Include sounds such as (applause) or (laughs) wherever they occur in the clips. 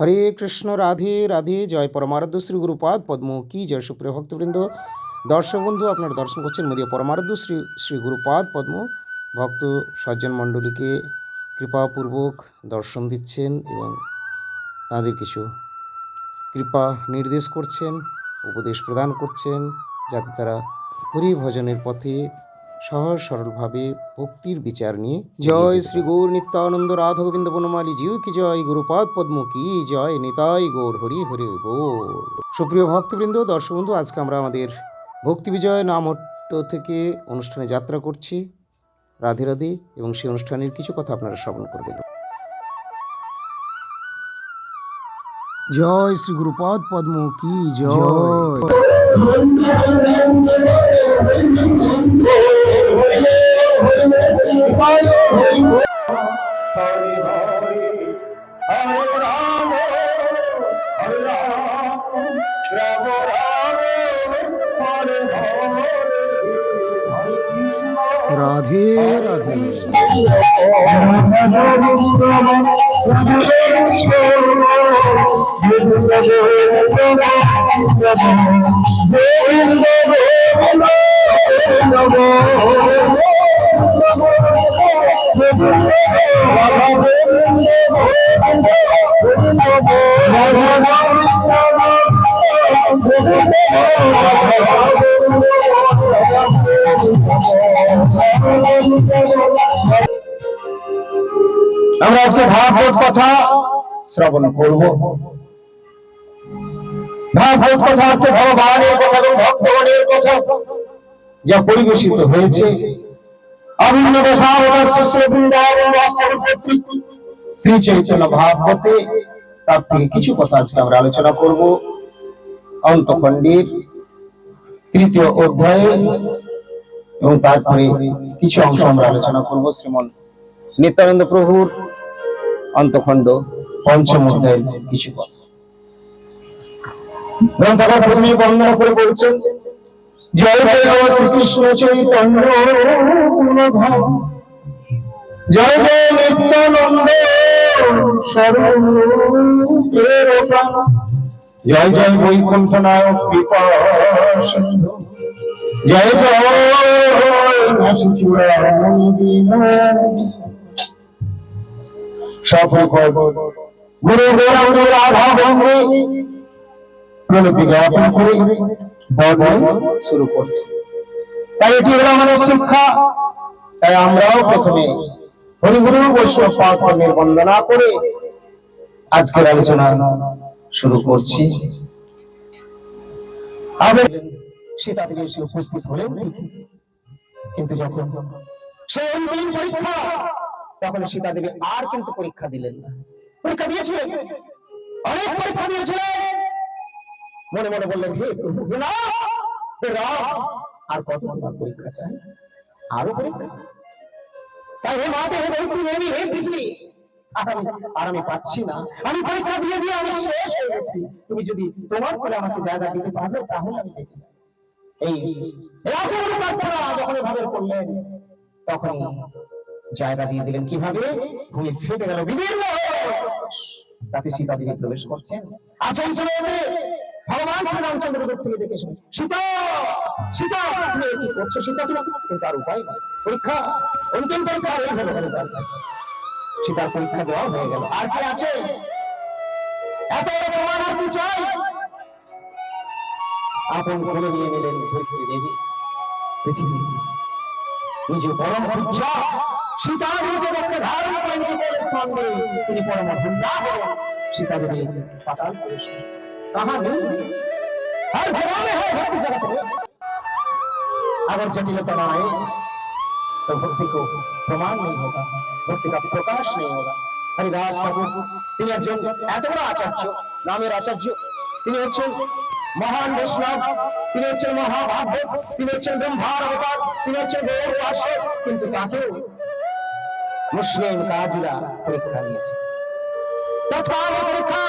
হরে কৃষ্ণ, রাধে রাধে, জয় পরমারাধ্য শ্রী গুরুপাদ, পদ্ম কি জয় সুপ্রিয় ভক্তবৃন্দ। দর্শক বন্ধু, আপনারা দর্শন করছেন মোদীয় পরমারাধ্য শ্রী শ্রী গুরুপাদ, পদ্ম। ভক্ত সজ্জন মণ্ডলীকে কৃপাপূর্বক দর্শন দিচ্ছেন এবং তাদের কিছু কৃপা নির্দেশ করছেন, উপদেশ প্রদান করছেন, যাতে তারা হরি ভজনের পথে সহজ সরলভাবে ভক্তির বিচার নিয়ে জয় শ্রী গৌর নিত্যানন্দ রাধা গোবিন্দ বনমালী জিউ কি জয় গুরুপাদ পদ্ম কি জয় নিতাই গৌর হরি হরি গৌর সুপ্রিয় ভক্তবৃন্দ দর্শক বন্ধু আজকে আমরা আমাদের ভক্তি বিজয় নামট্ট থেকে অনুষ্ঠানে যাত্রা করছি। রাধে রাধে এবং সেই অনুষ্ঠানের কিছু কথা আপনারা শ্রবণ করবেন। জয় শ্রী গুরুপদ পদ্ম কি জয়। হরে হরে হরে রাম আমরা আজকে ভাগবত কথা শ্রবণ করব। ভাগবত কথা অর্থ ভগবানের কথা ভক্তগণের কথা। যা পরিবেশিত হয়েছে। শ্রী চৈতন্য ভাগবতে তার থেকে কিছু কথা আজকে আমরা আলোচনা করব। তৃতীয় অধ্যায়ে এবং তারপরে কিছু অংশ আমরা আলোচনা করব। শ্রীমন নিত্যানন্দ প্রভুর অন্তখণ্ড পঞ্চম অধ্যায়ের কিছু কথা। গ্রন্থকার প্রথমেই বর্ণনা করে বলছেন জয় জয় শ্রীকৃষ্ণ চৈতন্য জয় জয় নিত্যানন্দ স্বরূপের প্রাণ জয় জয় বৈকুণ্ঠ নায়ক কৃপা সিন্ধু। জয় জয় সফল গুরু গৌরাঙ্গ রাধা গঙ্গে প্রণতি জ্ঞাপন করে। শুরু করছে। তাই এটি হলো আমাদের শিক্ষা। তাই আমরাও প্রথমে হরিগুরু বৈষ্ণব পাকর্মের বন্দনা করে আজকের আলোচনা শুরু করছি। সীতা দেবী এসে উপস্থিত হলেন কিন্তু যখন সে পরীক্ষা তখন সীতা দেবী আর কিন্তু পরীক্ষা দিলেন না। পরীক্ষা দিয়েছিলেন অনেক পরীক্ষা দিয়েছিলেন মনে মনে বললেন, হে প্রভু না আর কত তোমার পরীক্ষা চাই? আরও পরীক্ষা? তাই হে মাতে হে ধরিত্রী দেবী হে পৃথিবী। আর আমি- পাচ্ছি না। আমি পরীক্ষা দিয়ে দিয়ে আমি শেষ হয়ে গেছি। তুমি যদি তোমার করে আমাকে জায়গা দিতে পারবে তাহলে আমি বেঁচে এই প্রার্থনা যখন এভাবে করলেন তখন জায়গা দিয়ে দিলেন কীভাবে? ভূমি ফেটে গেল বিভিন্ন তাতে সীতা দেবী প্রবেশ করছেন। এসে ভগবান শ্রী রামচন্দ্র দূর থেকে সীতা সীতা, তুমি সীতা তুমি কিন্তু উপায় পরীক্ষা, অন্তিম পরীক্ষা তার সীতার পরীক্ষা দেওয়া হয়ে গেল। আর কি আছে? এত প্রমাণ আর কি চাই? আপন করে নিয়ে নিলেন ধরিত্রী দেবী। পৃথিবী। নিজ পরম পূজ্যা, সীতা পক্ষে ধারণ করে গেলে স্থান করে তিনি সীতা দেবী পাতাল করলেন। कहाँ नहीं हर जगह में है भक्ति जगत में अगर जटिलता ना आए तो भक्ति को प्रमाण नहीं होगा भक्ति का प्रकाश नहीं होगा হরিদাস ঠাকুর তিনি একজন এত বড় আচার্য নামের আচার্য তিনি হচ্ছেন মহান বৈষ্ণব তিনি হচ্ছেন মহাভাগ্য তিনি হচ্ছেন ব্রহ্মার অবতার তিনি হচ্ছেন গৌর পার্শ্ব কিন্তু তাকেও মুসলিম কাজীরা পরীক্ষা নিয়েছে তৎকাল পরীক্ষা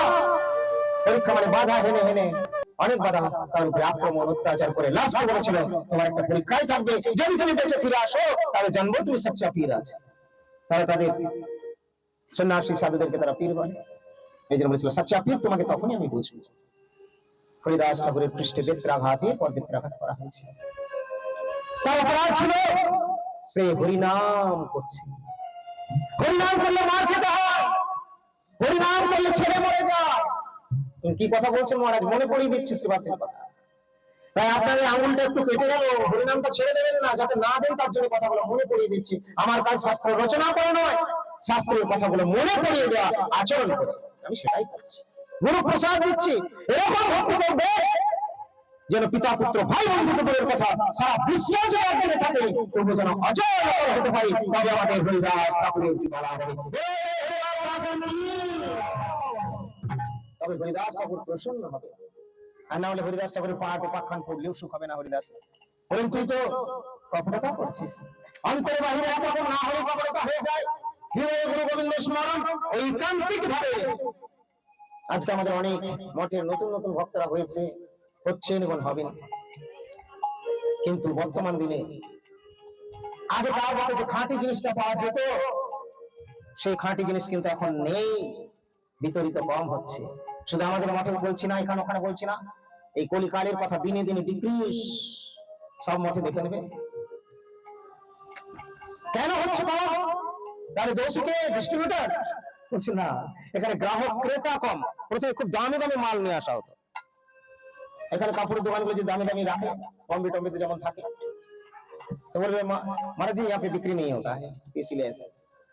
পরীক্ষা মানে বাধা হেনে হেনে অনেক বাধা তার উপরে আক্রমণ, অত্যাচার করে লাস্ট বলেছিল তোমার একটা পরীক্ষাই থাকবে। যদি তুমি বেঁচে ফিরে আসো, তাহলে জানব তুমি সচ্চা পীর আছে। তারা তাদের সন্ন্যাসী সাধুদেরকে তারা পীর বলে। এই জন্য বলেছিল সাচ্চা পীর তোমাকে তখনই আমি বুঝব। হরিদাস ঠাকুরের পৃষ্ঠে বেত্রাঘাতে পর বেত্রাঘাত করা হয়েছে। তার অপরাধ ছিল সে হরিনাম করছে। হরিনাম করলে মার খেতে হয়। হরিনাম করলে ছেড়ে মরে যায়। কি কথা বলছেন মহারাজ? মনে পড়িয়ে দিচ্ছি শ্রীবাসের কথা। তাই আপনার আঙুলটা একটু কেটে গেল, হরিনামটা ছেড়ে দেবেন না, যাতে না দেন তার জন্য কথাগুলো মনে পড়িয়ে দিচ্ছি। আমার কাজ শাস্ত্র রচনা করে নয়, শাস্ত্রের কথাগুলো মনে পড়িয়ে দেওয়া আচরণ করে। আমি সেটাই করছি। গুরু প্রসাদ দিচ্ছি, এরকম ভক্তি করবে যেন পিতা, পুত্র, ভাই বন্ধুত্বের কথা সারা বিশ্ব যে একদিনে থাকে তবু যেন অজয় হতে পারি, তবে আমাদের হরিদাস ঠাকুরের কৃপা হবে তবে হরিদাস ঠাকুর প্রসন্ন হবে। আর না হলে হরিদাস ঠাকুরের পাঠ উপাখ্যান পড়লেও সুখ হবে না হরিদাস। বলেন তুই তো কপটতা করছিস। অন্তরে বাহিরে একরকম না হলে কপটতা হয়ে যায়। গুরু গোবিন্দ, স্মরণ ঐকান্তিক ভাবে আজকে আমাদের অনেক মঠের নতুন নতুন ভক্তরা হয়েছে, হচ্ছেন এবং হবেন। কিন্তু বর্তমান দিনে আগে তার যে খাঁটি জিনিসটা পাওয়া যেত, সেই খাঁটি জিনিস কিন্তু এখন নেই। বিতরিত কম হচ্ছে শুধু আমাদের মঠে বলছি না এখানে ওখানে বলছি না এই কলিকালের কথা দিনে দিনে বিক্রিশ সব মঠে দেখে নেবে কেন হচ্ছে বাবা তাহলে দোষীকে ডিস্ট্রিবিউটর বলছি না এখানে গ্রাহক ক্রেতা কম প্রথমে খুব দামি দামি মাল নিয়ে আসা হতো এখানে কাপড়ের দোকানগুলো যে দামি দামি রাখে বম্বে টম্বেতে যেমন থাকে তো বলবে "মা- महाराज जी यहाँ पे बिक्री नहीं होता है इसीलिए ऐसा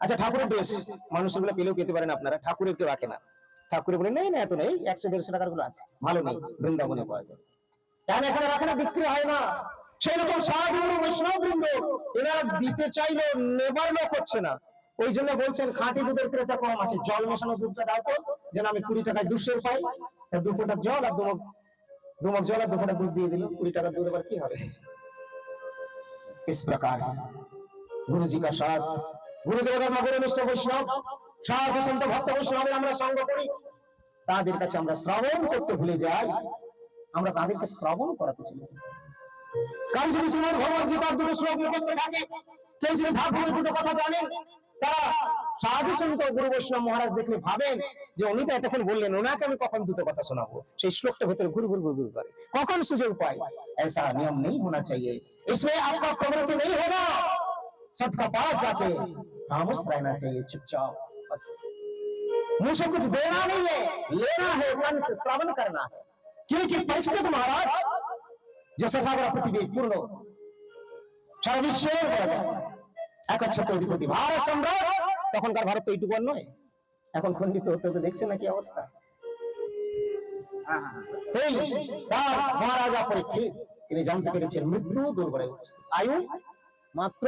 আচ্ছা ঠাকুরের ড্রেস মানুষ এগুলো পেলেও পেতে পারেন আপনারা ঠাকুরের কেউ রাখে না ঠাকুরে বলে নেই না এত নেই একশো দেড়শো টাকার গুলো আছে ভালো নেই বৃন্দাবনে পাওয়া যায় কেন এখানে রাখে না বিক্রি হয় না সেই রকম সাধু বৈষ্ণব বৃন্দ এনারা দিতে চাইলে নেবার লোক হচ্ছে না ওই জন্য বলছেন খাঁটি দুধের ক্রেতা কম আছে জল মেশানো দুধটা দাও তো যেন আমি কুড়ি টাকায় দুশের পাই তা দু ফোঁটা জল আর দুমক দুমক জল আর দু ফোঁটা দুধ দিয়ে দিল কুড়ি টাকা দুধ এবার কি হবে इस प्रकार गुरु जी का साथ গুরুদেব ধর্ম গুরু নিষ্ঠ বৈষ্ণব সাধু সন্ত ভক্ত বৈষ্ণবের আমরা সঙ্গ করি তাদের কাছে আমরা শ্রবণ করতে ভুলে যাই আমরা তাদেরকে শ্রবণ করাতে চলেছি কারণ যদি শ্রীমদ ভগবত গীতার দুটো শ্লোক মুখস্থ থাকে কেউ যদি ভাগবত দুটো কথা জানেন তারা সাধু সন্ত গুরু বৈষ্ণব মহারাজ দেখলে ভাবেন যে উনি তো এতক্ষণ বললেন ওনাকে আমি কখন দুটো কথা শোনাবো সেই শ্লোকটা ভেতরে ঘুর ঘুর ঘুর ঘুর করে কখন সুযোগ পাই ऐसा नियम नहीं होना चाहिए इसमें आपका प्रवृत्ति नहीं होगा सबका पास जाके खामोश रहना चाहिए चुपचाप बस मुझे कुछ देना नहीं है लेना है मन से श्रवण करना है क्योंकि परीक्षित महाराज जैसे सागरा पृथ्वी पूर्ण সারা বিশ্বের রাজা একচ্ছত্র অধিপতি ভারত সম্রাট তখনকার ভারত তো এইটুকু আর নয় এখন খণ্ডিত হতে হতে দেখছেন নাকি অবস্থা এই তার মহারাজা পরীক্ষিত তিনি জানতে পেরেছেন মৃত্যু দুর্বলে উপস্থিত। আয়ু মাত্র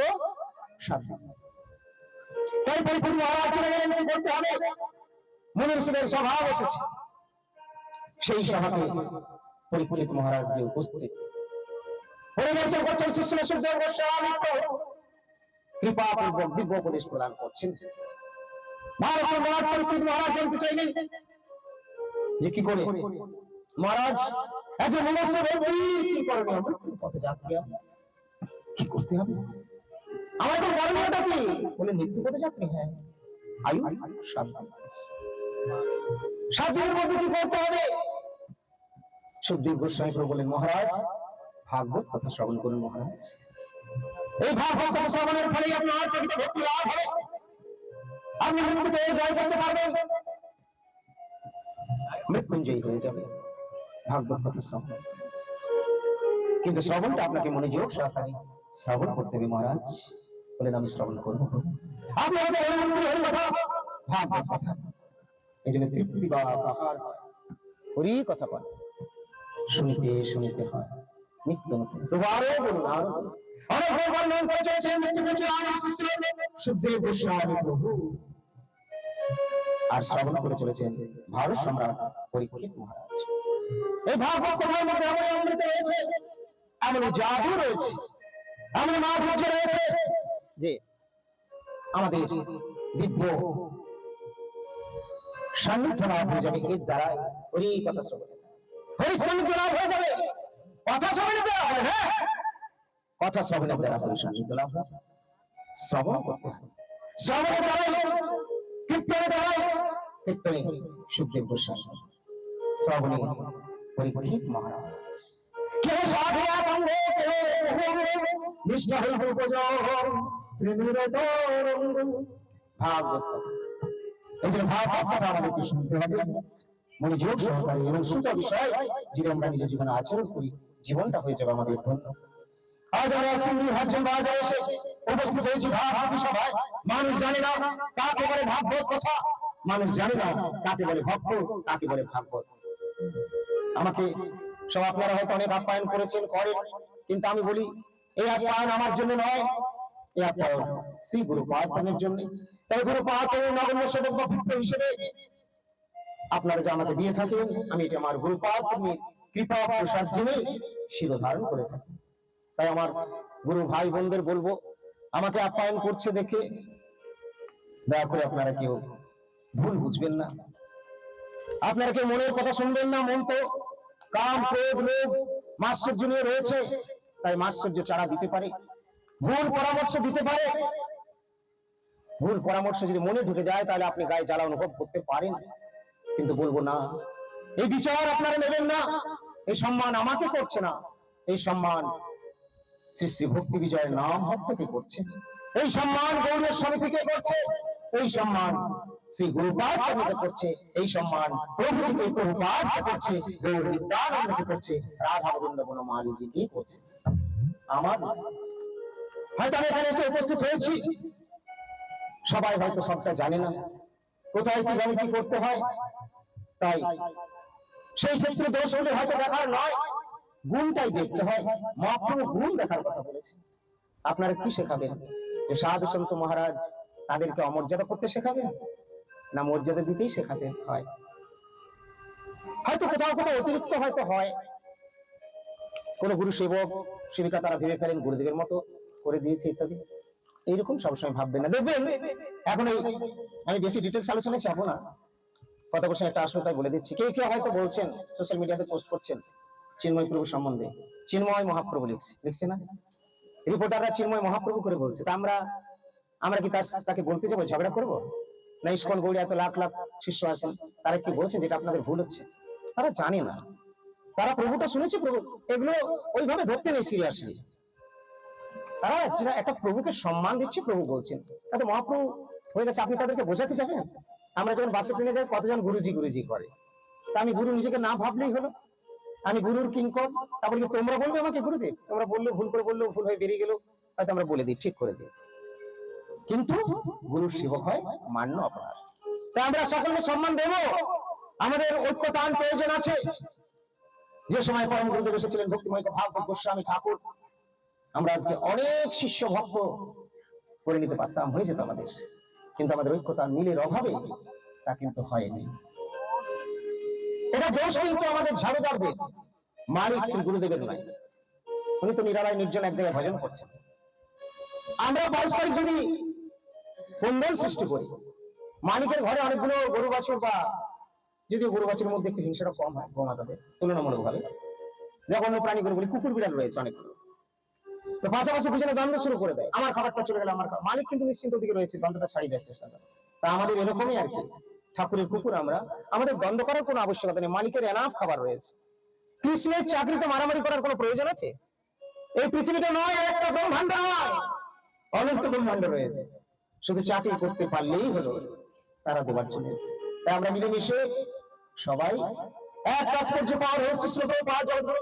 সেই সভাতে উপস্থিত। পরিবেশন করছেন। কৃপাপূর্বক দিব্য উপদেশ প্রদান করছেন। মহারাজ জানতে চাইলেন যে কি করে? মহারাজ কি করতে হবে? আমাদের করণীয়টা কি? বলে, মৃত্যু পথযাত্রী হ্যাঁ। আয়ু সাত। সাত দিনের মধ্যে কি করতে হবে? সুখদেব গোস্বামী প্রভু বলেন মহারাজ। ভাগবত কথা শ্রবণ করুন মহারাজ। এই ভাগবত কথা শ্রবণের ফলে আপনার প্রকৃত ভক্তি লাভ হবে। আপনি মৃত্যুকে জয় করতে পারবেন। মৃত্যুঞ্জয়ী হয়ে যাবে ভাগবত কথা শ্রবণ। কিন্তু শ্রবণটা আপনাকে মনোযোগ সহকারে শ্রবণ করতে হবে মহারাজ। বলেন, আমি শ্রবণ করব। এই জন্য তৃপ্তি বা হরি কথা শুনিতে শুনিতে হয়। নিত্য আরও। শ্রবণ করে চলেছেন, ভারত সম্রাট পরীক্ষিত মহারাজ। এই ভাগবত এমন রয়েছে। এমন জাদু রয়েছে। এমন মাধুর্য রয়েছে। যে আমাদের দিব্য সান্নিধ্য লাভ হয়ে যাবে এর দ্বারাই হরি কথা শ্রবণের হরি সান্নিধ্য লাভ হয়ে যাবে। কথা শ্রবণের দ্বারা হবে হ্যাঁ? কথা শ্রবণের দ্বারা হরি সান্নিধ্য লাভ হয়ে শ্রবণ করতে হবে। শ্রবণের দ্বারাই কীর্তনের দ্বারাই কীর্তনে সুখদেব গোস্বামী শ্রাবণী পরীক্ষিত মহারাজ। কেহ সাধিয়া কঙ্গে নিষ্ঠ হইব সহকারে এবং সুত বিষয় যদি আমরা নিজের জীবনে আচরণ করি, জীবনটা হয়ে যাবে আমাদের ধন্য। আজ আমরা সিন্ধু ভাবছেন এসে উপস্থিত হয়েছি সভায়। মানুষ জানে না কাকে বলে ভাগবত কথা। মানুষ জানে না কাকে বলে ভক্ত, কাকে বলে ভাগবত। আমাকে সব আপনারা হয়তো অনেক আপ্যায়ন করেছেন, করেন, কিন্তু আমি বলি, এই আপ্যায়ন আমার জন্য নয় শ্রী গুরু জন্য। তাই গুরু পাহাড়ের নগণ্য সেবক বা হিসেবে আপনারা আমাকে দিয়ে থাকেন, আমি এটা আমার গুরু পাহাড় কৃপা প্রসাদ জেনে শিরোধারণ করে থাকি। তাই আমার গুরু ভাই বোনদের বলব, আমাকে আপ্যায়ন করছে দেখে দয়া করে আপনারা কেউ ভুল বুঝবেন না। আপনারা কেউ মনের কথা শুনবেন না, মন তো কাম, ক্রোধ, লোভ মাশ্চর্য নিয়ে রয়েছে, তাই মাশ্চর্য চারা দিতে পারে। ভুল পরামর্শ দিতে পারে। ভুল পরামর্শ যদি মনে ঢুকে যায়, তাহলে আপনি গায়ে জ্বালা অনুভব করতে পারেন। কিন্তু বলব না। এই বিচার আপনারা নেবেন না। এই সম্মান আমাকে করছে না। এই সম্মান শ্রী শ্রী ভক্তি বিজয়ের নাম ভক্তকে করছে? এই সম্মান গৌরব সমিতিকে করছে। এই সম্মান শ্রী গুরুপাদ করছে। এই সম্মান করছে। গৌর নিত্যানন্দকে করছে। রাধা গোবিন্দ বনমালীজিকে করছে? আমার। হয়তো আমি এখানে এসে উপস্থিত হয়েছি। সবাই হয়তো সবটা জানে না। কোথায় কীভাবে কি করতে হয়? তাই। সেই ক্ষেত্রে দোষগুলি হয়তো দেখার নয়। গুণটাই দেখতে হয়। মহাপ্রভু গুণ দেখার কথা বলেছে। আপনারা কি শেখাবেন? যে সাধু সন্ত মহারাজ তাদেরকে অমর্যাদা করতে শেখাবেন? না মর্যাদা দিতেই শেখাতে হয়? হয়তো কোথাও কোথাও অতিরিক্ত হয়তো হয়। কোন গুরু সেবক সেবিকা তারা ভেবে ফেলেন গুরুদেবের মতো। করে দিয়েছে ইত্যাদি। এইরকম সবসময় ভাববেন না। দেখবেন এখন আমি বেশি ডিটেলস আলোচনায় যাব না। কথা কোশ্চেন একটা আসলে তাই বলে দিচ্ছি। কেউ কেউ হয়তো বলছেন সোশ্যাল মিডিয়াতে পোস্ট করছেন চিন্ময় প্রভু সম্বন্ধে। চিন্ময় মহাপ্রভু লিখছে। লিখছে না? রিপোর্টাররা চিন্ময় মহাপ্রভু করে বলছে। তা আমরা আমরা কি তার তাকে বলতে যাব, ঝগড়া করব? না ইস্কন গৌড়ে এত লাখ লাখ শিষ্য আছেন, তারা কি বলছেন যেটা আপনাদের ভুল হচ্ছে? তারা জানে না। তারা প্রভুটা শুনেছে প্রভু। এগুলো ওইভাবে ধরতে নেই সিরিয়াসলি তারা যারা একটা প্রভুকে সম্মান দিচ্ছে, প্রভু বলছেন। তাতে মহাপ্রভু হয়ে গেছে। আপনি তাদেরকে বোঝাতে যাবেন? আমরা যখন বাসে ট্রেনে যাই, কতজন গুরুজি গুরুজি করে? তা আমি গুরু নিজেকে না ভাবলেই হলো। আমি গুরুর কিঙ্কর। তারপরে কি তোমরা বলবে আমাকে, গুরুদেব? তোমরা বললে, ভুল করে বললেও ভুল হয়ে বেরিয়ে গেল। হয়তো আমরা বলে দিই, ঠিক করে দিই। কিন্তু গুরুর সেবক হয়, মান্য অপরাধ। তাই আমরা সকলকে সম্মান দেব। আমাদের ঐক্যতান প্রয়োজন আছে। যে সময় পরম গুরুদেব এসেছিলেন, ভক্তিময় ভাগবত গোস্বামী ঠাকুর আমরা আজকে অনেক শিষ্য ভক্ত করে নিতে পারতাম হয়ে যেত আমাদের। কিন্তু আমাদের ঐক্যতা মিলের অভাবে তা কিন্তু হয়নি। এটা দোষ কিন্তু আমাদের ঝাড়ুদারদের। মালিক শ্রী গুরুদেবের নয়। উনি তো নিরালয় নির্জন এক জায়গায় ভজন করছেন। আমরা পারস্পরিক যদি কুন্দল সৃষ্টি করি, মালিকের ঘরে অনেকগুলো গরু বাছুর বা যদিও গরু বাছুরের মধ্যে একটু হিংসাটা কম হয় গোমাতাদের তুলনামূলক ভাবে যখন প্রাণীগুলো বলি কুকুর বিড়াল রয়েছে অনেকগুলো। তো পাশাপাশি দ্বন্দ্ব শুরু করে দেয়। আমার খাবারটা চলে গেল, আমার মালিক কিন্তু নিশ্চিন্ত দিকে রয়েছে, দ্বন্দ্বটা ছাড়িয়ে চেষ্টা তা আমাদের এরকমই আর কি। ঠাকুরের কুকুর আমরা। আমাদের দ্বন্দ্ব করার কোনো আবশ্যকতা নেই। মালিকের এনাফ খাবার রয়েছে। কৃষ্ণের চাকরিতে মারামারি করার কোনো প্রয়োজন আছে? এই পৃথিবীটা নয় একটা ব্রহ্মাণ্ড নয়। অনন্ত ব্রহ্মাণ্ড রয়েছে। শুধু চাকরি করতে পারলেই হলো, তারা দেবার জন্য। তাই আমরা মিলেমিশে সবাই এক তাৎপর্য পাওয়ার রহস্য শ্লোক পাওয়া জগৎগুরু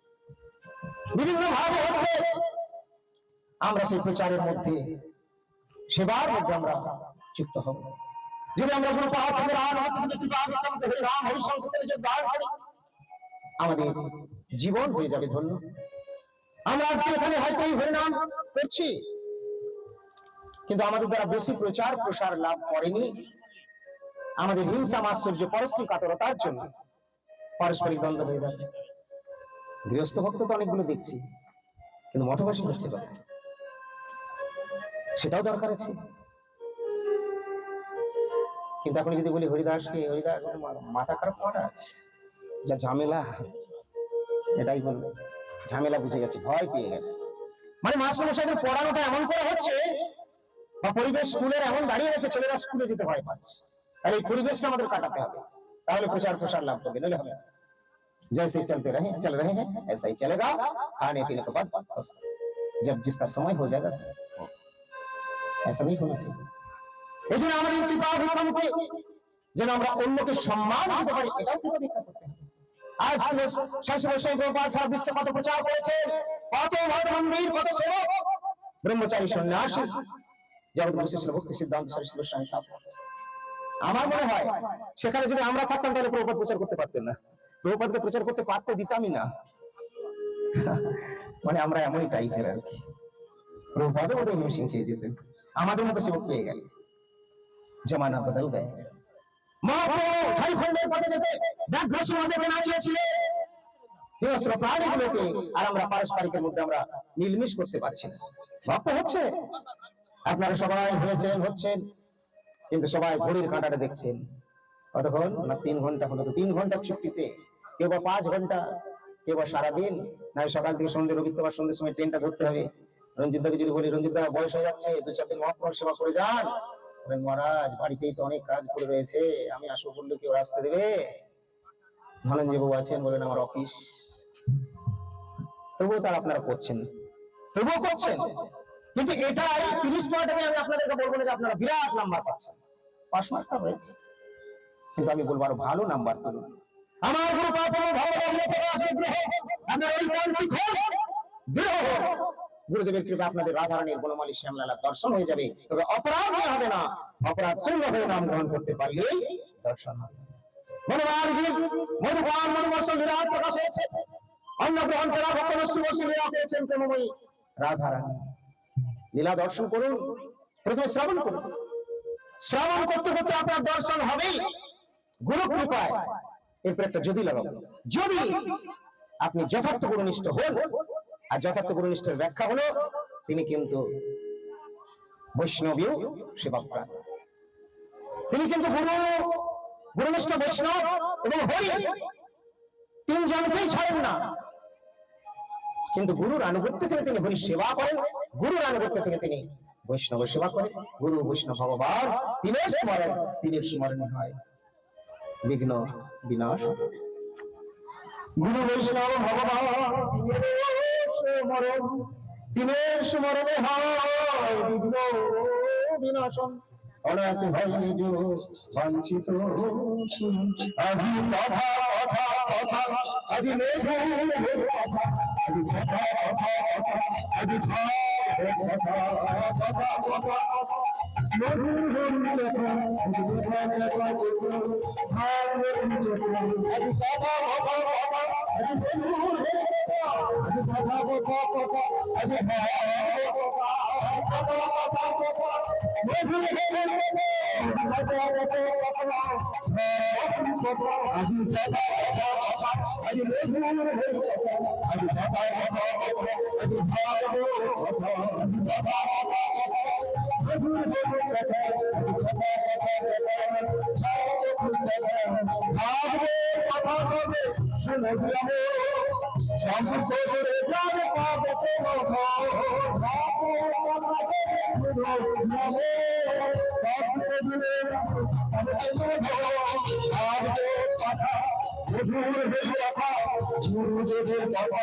বিভিন্ন ভাবে হচ্ছে। আমরা সেই প্রচারের মধ্যে, সেবার মধ্যে আমরা যুক্ত হব। যদি আমরা কোনো আমাদের জীবন হয়ে যাবে ধন্য। আমরা আজকে এখানে হয়তো এই হরিনাম করছি, কিন্তু আমাদের দ্বারা বেশি প্রচার, প্রসার লাভ করেনি। আমাদের হিংসা মাশ্চর্য পরশ্রী, কাতরতার জন্য পারস্পরিক দ্বন্দ্ব হয়ে যাচ্ছে। গৃহস্থ ভক্ত তো অনেকগুলো দেখছি, কিন্তু মঠবাসী হচ্ছে কথা সেটাও দরকার আছে। কিন্তু এখন যদি বলি হরিদাসকে, হরিদাস মাথা খারাপ করা আছে। যা ঝামেলা, এটাই বলবে। ঝামেলা বুঝে গেছে, ভয় পেয়ে গেছে। মানে মাস্টারমশাইদের পড়ানোটা এমন করে হচ্ছে, বা পরিবেশ স্কুলের এমন দাঁড়িয়ে গেছে, ছেলেরা স্কুলে যেতে ভয় পাচ্ছে। আর এই পরিবেশটা আমাদের কাটাতে হবে। তাহলে প্রচার প্রসার লাভ হবে, নইলে হবে না। जैसे चलते रहे चल रहे हैं ऐसा ही चलेगा खाने पीने के बाद बस जब जिसका समय हो जाएगा हो। ऐसा नहीं होना चाहिए এই জন্য আমাদের কৃপা ভিক্ষামুখে যেন আমরা অন্যকে সম্মান দিতে পারি এটাও কৃপা ভিক্ষা করতে হবে আজ শাশুড়ি গোপাল সারা বিশ্বে কত প্রচার করেছে কত মঠ মন্দির কত সেবক ব্রহ্মচারী সন্ন্যাসী জগৎ বশিষ্ঠ ভক্তি সিদ্ধান্ত সরস্বতী গোস্বামী সব আমার মনে হয় সেখানে যদি আমরা থাকতাম তাহলে প্রভুপাত প্রচার করতে পারতেন না প্রভুপাতকে প্রচার করতে পারতে দিতামই না। (laughs) মানে আমরা এমনই টাইপের আর কি। প্রভুপাদও ওদের মেশিন খেয়ে যেতেন। আমাদের মতো সেবক পেয়ে গেল বদল পথে যেতে হিংস্র প্রাণীগুলোকে আর আমরা পারস্পরিকের মধ্যে আমরা মিলমিশ করতে পারছি না। ভক্ত হচ্ছে? আপনারা সবাই হয়েছেন, হচ্ছেন। কিন্তু সবাই ঘড়ির কাঁটাটা দেখছেন। কতক্ষণ? না, তিন ঘণ্টা হলো তো। তিন ঘণ্টা চুক্তিতে। কেউ বা পাঁচ ঘণ্টা, কেউ বা সারাদিন, না সকাল থেকে সন্ধ্যে রবি বা সন্ধ্যের সময় ট্রেনটা ধরতে হবে। রঞ্জিত দাকে যদি বলি রঞ্জিত দা বয়স হয়ে যাচ্ছে, দু চার দিন মহাপ্রভুর সেবা করে যান। মহারাজ, বাড়িতেই তো অনেক কাজ করে রয়েছে, আমি আসব বললে কেউ রাস্তা দেবে। ধনঞ্জয় বাবু আছেন বলেন, আমার অফিস। তবুও তার আপনারা করছেন। তবুও করছেন। কিন্তু এটাই তিরিশ পয়েন্টে আমি আপনাদেরকে বলব না যে আপনারা বিরাট নাম্বার পাচ্ছেন। পাস মার্কটা হয়েছে। কিন্তু আমি বলব, আরও ভালো নাম্বার তুলুন। আমার গুরু পাপন ভগবান প্রকাশ আপনার ওই দৃঢ় হোক। গুরুদেবের কৃপা আপনাদের রাধারানীর বনমালী শ্যামলালার দর্শন হয়ে যাবে। তবে অপরাধ হবে না। অপরাধ শূন্য হয়ে নাম গ্রহণ করতে পারলেই দর্শন হবে। বিরাট প্রকাশ হয়েছে। অন্ন গ্রহণ করা ভক্ত রাধারানী। লীলা দর্শন করুন, প্রথমে শ্রবণ করুন। শ্রবণ করতে করতে আপনার দর্শন হবেই। গুরু কৃপায়। এরপর একটা যদি লাগাবো যদি আপনি যথার্থ গুরুনিষ্ঠ হন, আর যথার্থ গুরুনিষ্ঠের ব্যাখ্যা হলো, তিনি কিন্তু বৈষ্ণবীয় সেবাপ্রাণ তিনি কিন্তু গুরু গুরুনিষ্ঠ বৈষ্ণব এবং হরি। তিনজনকেই ছাড়েন না। কিন্তু গুরুর আনুগত্য থেকে তিনি হরি সেবা করেন। গুরুর আনুগত্য থেকে তিনি বৈষ্ণব সেবা করেন। গুরু বৈষ্ণব ভগবান, তিনের স্মরণ, তিনের স্মরণে হয়। বিঘ্ন বিনাশ। গুরু বৈষ্ণব ভগবান তিনের স্মরণ হয় বিঘ্ন বিনাশন অনায়াসে নিজ বাঞ্ছিত। আজি কথা কথা কথা আজি মেঘ কথা আজি কথা কথা কথা আজি কথা কথা কথা কথা হরি গুরুদেবের কথা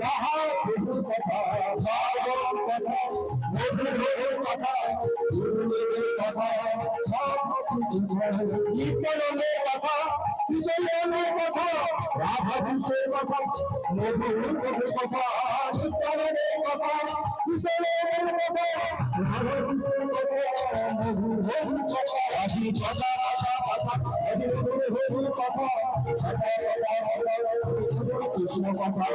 রাহা গুরুর কথা ভাগবত কথা কথা কিশোরের কথা রাধাকৃষ্ণের কথা মধুর কথা নিত্যানন্দের কথা কিশোরের কথা রাধাকৃষ্ণের কথা মধুর কৃষ্ণ কথা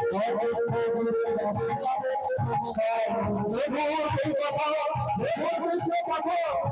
কথা কথা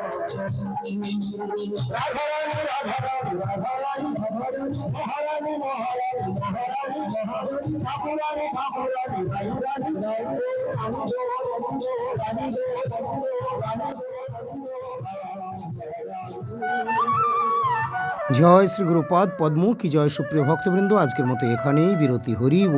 জয় শ্রী গুরুপাদ পদ্ম কি জয় সুপ্রিয় ভক্তবৃন্দ আজকের মতো এখানেই বিরতি হরিব।